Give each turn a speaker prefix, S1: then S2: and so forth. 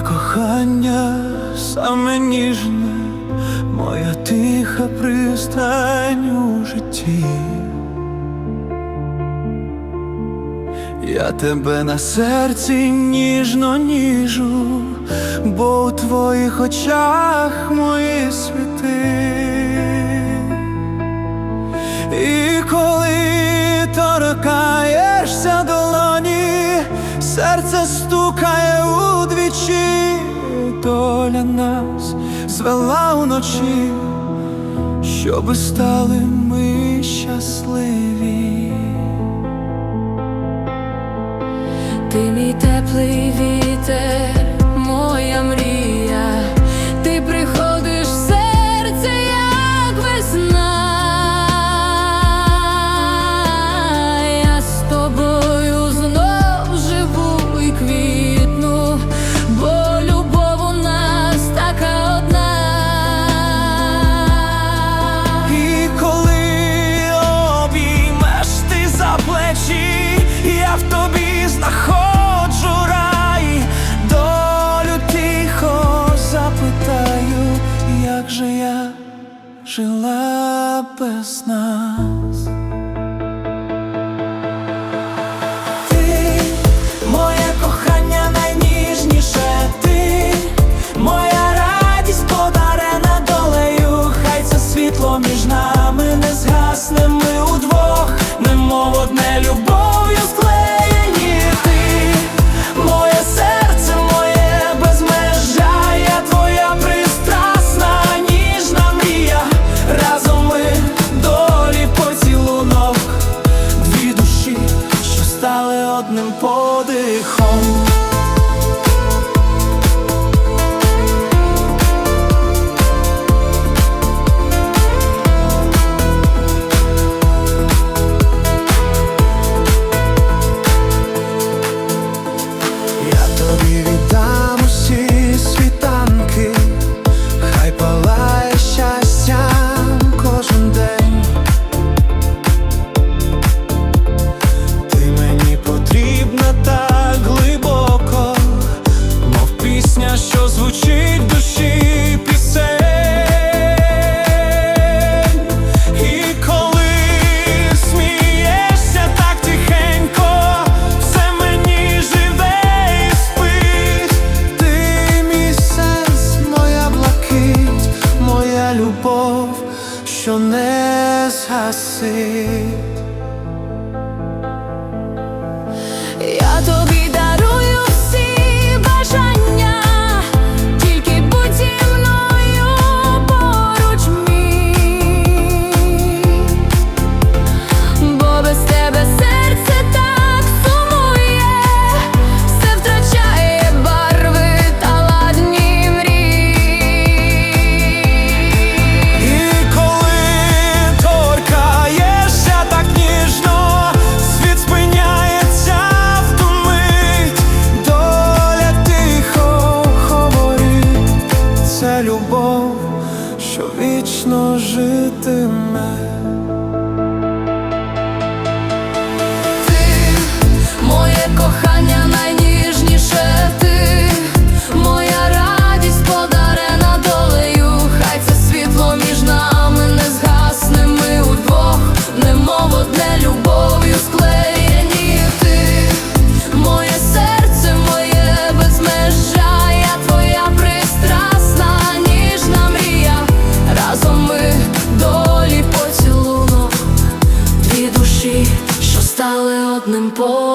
S1: Кохання саме ніжне, моя тиха пристань у житті. Я тебе на серці ніжно ніжу, бо у твоїх очах мої світи. І коли торкаєшся долоні, серце стукає доля нас звела вночі, щоби стали ми щасливі.
S2: Ти мій теплий вітер, моя мрія. я
S1: жила без нас. Ти моє кохання найніжніше, ти моя радість подарена долею, хай це світло між нами не згасне, ми удвох, немов одне любов. стали одним подихом. що не згаси.
S2: Я тобі холодним полем.